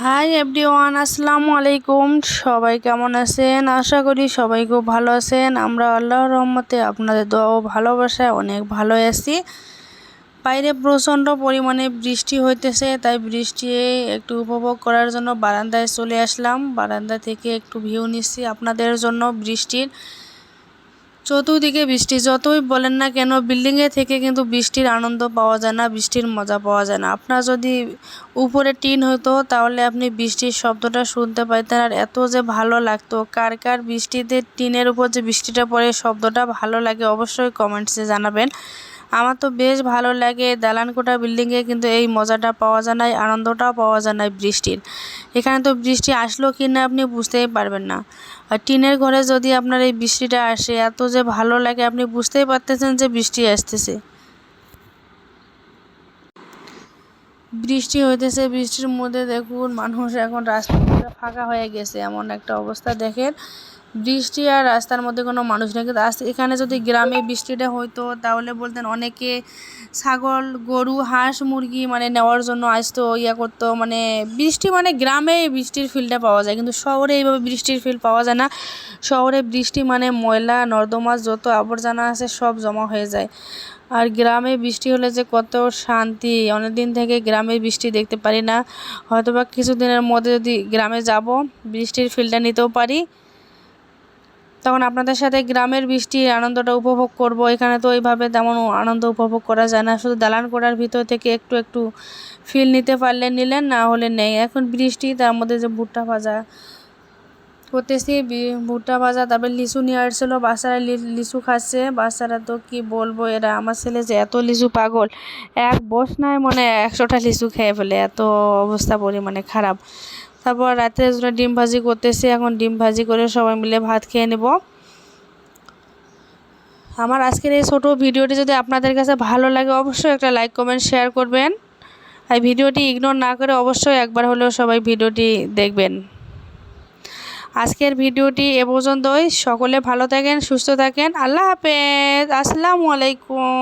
Hi everyone আসসালামু আলাইকুম সবাই কেমন আছেন? আশা করি সবাই খুব ভালো আছেন। আমরা আল্লাহর রহমতে আপনাদের দোয়া ও ভালোবাসায় অনেক ভালো আছি। বাইরে প্রচণ্ড পরিমাণে বৃষ্টি হইতেছে, তাই বৃষ্টি একটু উপভোগ করার জন্য বারান্দায় চলে আসলাম। বারান্দা থেকে একটু ভিউ নিচ্ছি আপনাদের জন্য বৃষ্টির। চতুর্দিকে বৃষ্টি, যতই বলেন না কেন, বিল্ডিংয়ে থেকে কিন্তু বৃষ্টির আনন্দ পাওয়া যায় না, বৃষ্টির মজা পাওয়া যায় না। আপনার যদি উপরে টিন হতো, তাহলে আপনি বৃষ্টির শব্দটা শুনতে পাইতেন। আর এত যে ভালো লাগতো, কার কার বৃষ্টিতে টিনের উপর যে বৃষ্টিটা পড়ে, শব্দটা ভালো লাগে অবশ্যই কমেন্টসে জানাবেন। আমার তো বেশ ভালো লাগে। দালানকোটা বিল্ডিংয়ে কিন্তু এই মজাটা পাওয়া যায় না আনন্দটাও পাওয়া যায় না বৃষ্টির। এখানে তো বৃষ্টি আসলো কি না আপনি বুঝতেই পারবেন না। আর টিনের ঘরে যদি আপনার এই বৃষ্টিটা আসে, এত যে ভালো লাগে, আপনি বুঝতেই পারতেছেন যে বৃষ্টি আসতেছে। বৃষ্টি হইতেছে, বৃষ্টির মধ্যে দেখুন, মানুষ এখন রাস্তাটা ফাঁকা হয়ে গেছে। এমন একটা অবস্থা দেখেন। বৃষ্টি আর রাস্তার মধ্যে কোনো মানুষ নেই। কিন্তু এখানে যদি গ্রামে বৃষ্টিটা হইতো, তাহলে বলতেন অনেকে ছাগল, গরু, হাঁস, মুরগি মানে নেওয়ার জন্য আসতো ইয়া করতো। মানে বৃষ্টি মানে গ্রামে বৃষ্টির ফিলটা পাওয়া যায়, কিন্তু শহরে এইভাবে বৃষ্টির ফিল পাওয়া যায় না। শহরে বৃষ্টি মানে ময়লা নর্দমা যত আবর্জনা আছে সব জমা হয়ে যায়। আর গ্রামে বৃষ্টি হলে যে কত শান্তি অনেক দিন থেকে গ্রামে বৃষ্টি দেখতে পারি না। হয়তোবা কিছুদিনের মধ্যে যদি গ্রামে যাব, বৃষ্টির ফিলটা নিতেও পারি। তখন আপনাদের সাথে গ্রামের বৃষ্টির আনন্দটা উপভোগ করব। এখানে তো ওইভাবে তেমন আনন্দ উপভোগ করা যায় না। শুধু দালান কোড়ার ভিতর থেকে একটু একটু ফিল নিতে পারলে নিলেন, না হলে নেই। এখন বৃষ্টি, তার মধ্যে যে ভুট্টা ভাজা করতেছি ভুট্টা ভাজা, তারপর লিচু নিয়ে আসছিল, বাচ্চারা লিচু খাচ্ছে। বাচ্চারা তো কি বলব, এরা আমার ছেলে যে এত লিচু পাগল, এক বস নাই মনে একশোটা লিচু খেয়ে ফেলে। এত অবস্থা পরিমাণে খারাপ। তারপর রাতের জন্য ডিম ভাজি করতেছি, এখন ডিম ভাজি করে সবাই মিলে ভাত খেয়ে নেব। আমার আজকের এই ছোটো ভিডিওটি যদি আপনাদের কাছে ভালো লাগে, অবশ্যই একটা লাইক, কমেন্ট, শেয়ার করবেন। আর ভিডিওটি ইগনোর না করে অবশ্যই একবার হলেও সবাই ভিডিওটি দেখবেন। আজকের ভিডিওটি এ পর্যন্তই। সকলে ভালো থাকেন, সুস্থ থাকেন। আল্লাহ হাফেজ। আসসালামু আলাইকুম।